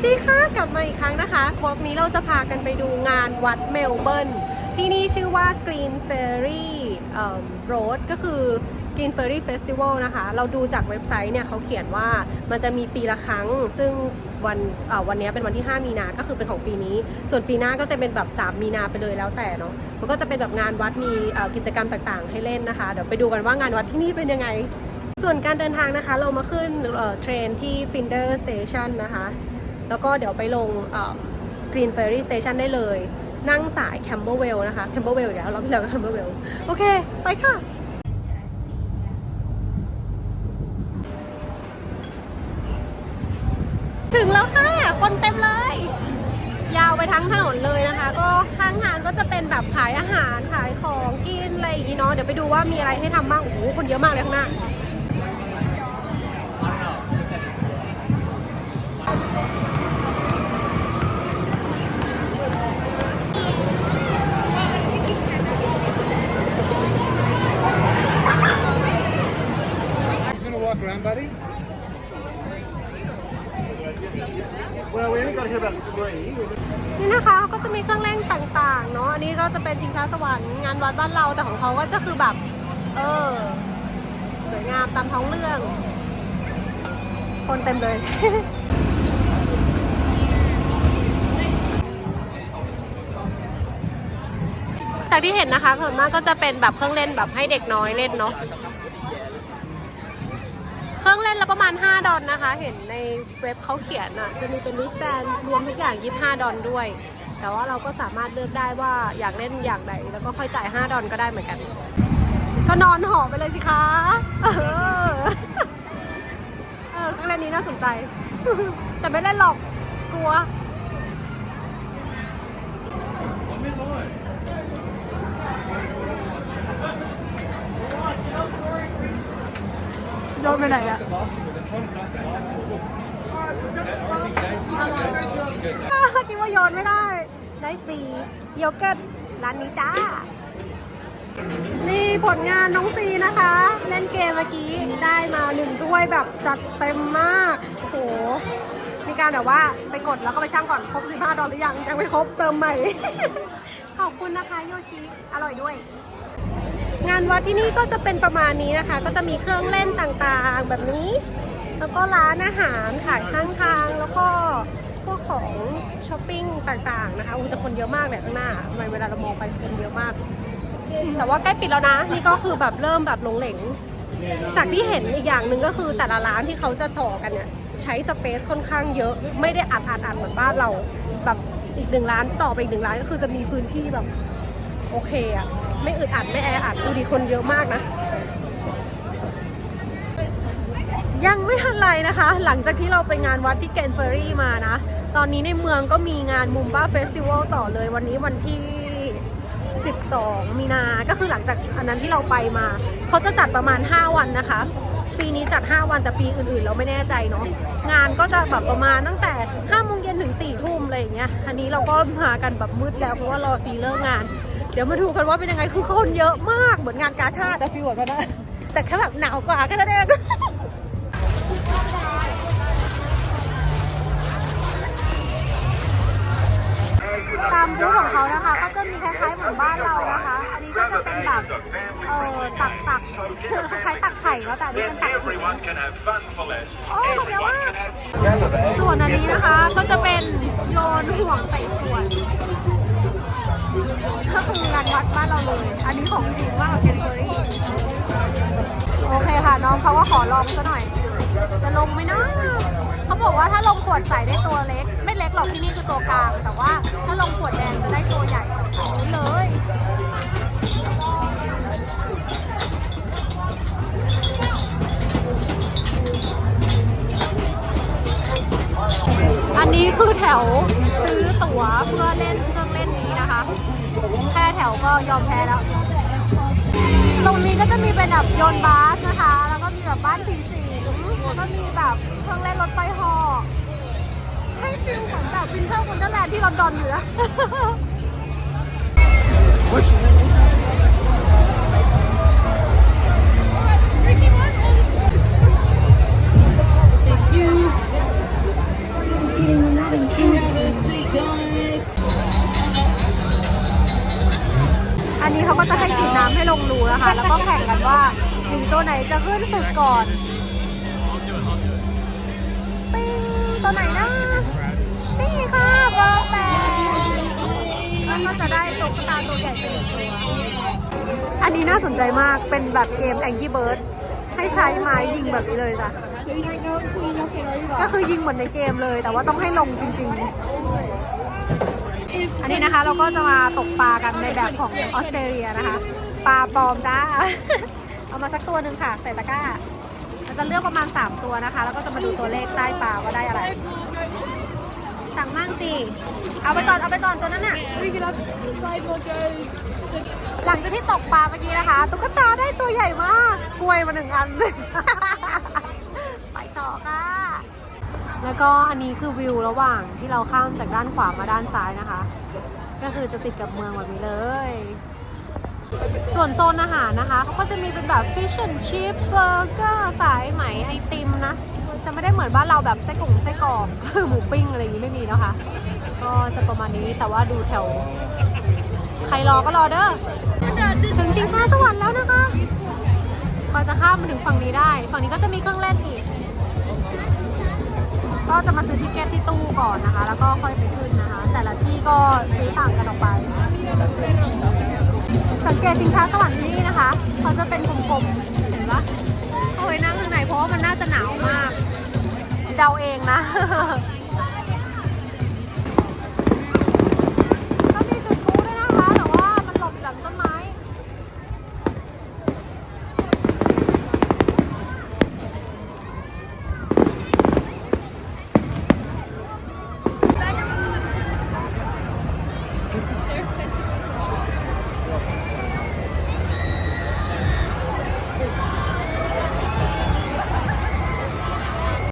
วัสดีค่ะกลับมาอีกครั้งนะคะวันนี้เราจะพากันไปดูงานวัดเมลเบิร์นที่นี่ชื่อว่า Green Ferry เอ่อ Road ก็คือ Green Ferry Festival นะคะ เราดูจากเว็บไซต์เนี่ยเขาเขียนว่ามันจะมีปีละครั้ง ซึ่งวันเอ่อวันนี้เป็นวันที่ 5 มีนา ก็คือเป็นของปีนี้ ส่วนปีหน้าก็จะเป็นแบบ 3 มีนาไปเลยแล้วแต่เนาะ มันก็จะเป็นแบบงานวัดมีกิจกรรมต่างๆ ให้เล่นนะคะ เดี๋ยวไปดูกันว่างานวัดที่นี่เป็นยังไง ส่วนการเดินทางนะคะ เรามาขึ้นเอ่อเทรนที่ Finder Station นะคะ แล้วก็เดี๋ยวไปลงเอ่อ Green Ferry Station ได้เลย นั่งสาย Camberwell นะคะ Camberwell อีกแล้วเราที่แล้วก็ Camberwell โอเค ไปค่ะถึงแล้วค่ะ คนเต็มเลย ยาวไปทั้งถนนเลยนะคะ ก็ข้างทางก็จะเป็นแบบขายอาหารขายของกินอะไรอย่างงี้เนาะเดี๋ยวไปดูว่ามีอะไรให้ทำบ้างโอ้โหคนเยอะมากเลยข้างหน้า gonna walk around, buddy? Well, we only got here about three. นี่นะคะเขาก็จะมีเครื่องเล่นต่างๆ เนาะ อันนี้ก็จะเป็นชิงช้าสวรรค์งานวัดบ้านเรา แต่ของเขาก็จะคือแบบ เออ สวยงามตามท้องเรื่อง คนเต็มเลย จากที่เห็นนะคะส่วนมากก็จะเป็นแบบเครื่องเล่นแบบให้เด็กน้อยเล่นเนาะ ครื่องเล่นละประมาณ 5 ดอนนะคะ เห็นในเว็บเขาเขียนอะ จะมีเป็นริชแบนรวมทุกอย่าง 25 ดอนด้วย แต่ว่าเราก็สามารถเลือกได้ว่าอยากเล่นอย่างใดแล้วก็ค่อยจ่าย 5 ดอนก็ได้เหมือนกัน ก็นอนหอไปเลยสิคะ เออเออเครื่องเล่นนี้น่าสนใจ แต่ไม่เล่นหรอกกลัว ไปไหนอะคิดว่าโยนไม่ได้ ได้ฟรีโยเกิร์ตร้านนี้จ้า นี่ผลงานน้องซีนะคะ เล่นเกมเมื่อกี้ได้มาหนึ่งถ้วยแบบจัดเต็มมาก โอ้โห มีการแบบว่าไปกดแล้วก็ไปช่างก่อนครบ 15 ดอลหรือยัง ยังไม่ครบเติมใหม่ ขอบคุณนะคะโยชิ อร่อยด้วย งานวัดที่นี่ก็จะเป็นประมาณนี้นะคะ ก็จะมีเครื่องเล่นต่างๆแบบนี้ แล้วก็ร้านอาหารขายข้างทางแล้วก็พวกของช้อปปิ้งต่างๆนะคะอุ้แต่คนเยอะมากเนี่ยข้างหน้าทำไมเวลาเรามองไปคนเยอะมาก แต่ว่าใกล้ปิดแล้วนะ นี่ก็คือแบบเริ่มแบบหลงเหลงจากที่เห็นอีกอย่างหนึ่งก็คือแต่ละร้านที่เขาจะต่อกันเนี่ยใช้สเปซค่อนข้างเยอะ ไม่ได้อัดอัดอัดเหมือนบ้านเราแบบอีกหนึ่งร้านต่อไปอีกหนึ่งร้านก็คือจะมีพื้นที่แบบโอเคอะ ไม่อึดอัดไม่แออัดดูดีคนเยอะมากนะ ยังไม่ทันไรนะคะ หลังจากที่เราไปงานวัดที่แกนเฟอรี่มานะ ตอนนี้ในเมืองก็มีงานมุมบ้าเฟสติวัลต่อเลยวันนี้วันที่ 12 มีนา ก็คือหลังจากอันนั้นที่เราไปมา เขาจะจัดประมาณ 5 วันนะคะปีนี้จัด 5 วันแต่ปีอื่นๆ เราไม่แน่ใจเนาะงานก็จะแบบประมาณตั้งแต่5โมงเย็นถึง4ทุ่มอะไรอย่างเงี้ยอันนี้เราก็มากันแบบมืดแล้วเพราะว่ารอซีเลิกงาน ดี๋ยวมาดูกันว่าเป็นยังไงคือคนเยอะมากเหมือนงานกาชาติอะฟีลแบบนั้นแต่แค่แบบหนาวกว่าแค่นั้นเองตามบูธของเขานะคะ ก็จะมีคล้ายๆเหมือนบ้านเรานะคะ อันนี้ก็จะเป็นแบบเออตักตักคือคล้ายๆตักไข่เนาะแต่อันนี้เป็นตักถุงโอ้เดี๋ยวว่าส่วนอันนี้นะคะก็จะเป็นโยนห่วงใส่ขวด เลย อันนี้ของจริงมากกับเกนเฟอรี่โอเคค่ะน้องเขาก็ขอลองซะหน่อย จะลงไหมนะเขาบอกว่าถ้าลงขวดใส่ได้ตัวเล็ก ไม่เล็กหรอกที่นี่คือตัวกลาง แต่ว่าถ้าลงขวดแดงจะได้ตัวใหญ่เลยอันนี้คือแถวซื้อตั๋วเพื่อเล่นเครื่องเล่นนี้นะคะ แค่แถวก็ยอมแพ้แล้ว ตรงนี้ก็จะมีเป็นแบบโยนบาสนะคะ แล้วก็มีแบบบ้านผีสิงแล้วก็มีแบบเครื่องเล่นรถไฟหอให้ฟิลของแบบวินเทอร์วันเดอร์แลนด์ที่ลอนดอนอยู่นะ นะคะ แล้วก็แข่งกันว่าหมีตัวไหนจะขึ้นสุดก่อน ปิ้งตัวไหนนะนี่ค่ะบอร์แปดแล้วก็จะได้ตุ๊กตาตัวใหญ่เป็นตัวอันนี้น่าสนใจมากเป็นแบบเกม Angry Bird ให้ใช้ไม้ยิงแบบนี้เลยจ้ะก็คือยิงเหมือนในเกมเลย แต่ว่าต้องให้ลงจริง ๆ อันนี้นะคะเราก็จะมาตกปลากันในแบบของออสเตรเลียนะคะ ปลาปลอมจ้า เอามาสักตัวหนึ่งค่ะ ใส่ตะกร้าเราจะเลือกประมาณ 3 ตัวนะคะ แล้วก็จะมาดูตัวเลขใต้ปลาว่าได้อะไร สั่งมั่งสิ เอาไปก่อนเอาไปก่อนตัวนั้นน่ะ หลังจากที่ตกปลาเมื่อกี้นะคะ ตุ๊กตาได้ตัวใหญ่มาก กล้วยมาหนึ่งอัน ไปต่อค่ะ แล้วก็อันนี้คือวิวระหว่างที่เราข้ามจากด้านขวามาด้านซ้ายนะคะ ก็คือจะติดกับเมืองแบบนี้เลย ส่วนโซนอาหารนะคะเขาก็จะมีเป็นแบบ fish and chip เบอร์เกอร์สายไหมไอติมนะ จะไม่ได้เหมือนบ้านเราแบบไส้กงไส้กรอกหมูปิ้งอะไรอย่างนี้ไม่มีนะคะ ก็จะประมาณนี้แต่ว่าดูแถว ใครรอก็รอเด้อถึงชิงช้าสวรรค์แล้วนะคะพอจะข้ามมาถึงฝั่งนี้ได้ ฝั่งนี้ก็จะมีเครื่องเล่นอีก ก็จะมาซื้อทิเกตที่ตู้ก่อนนะคะ แล้วก็ค่อยไปขึ้นนะคะ แต่ละที่ก็ซื้อต่างกันออกไป สังเกตชิงช้าสวรรค์ที่นี่นะคะ เขาจะเป็นกลมๆ เห็นปะเอาไว้นั่งข้างในเพราะว่ามันน่าจะหนาวมาก เดาเองนะ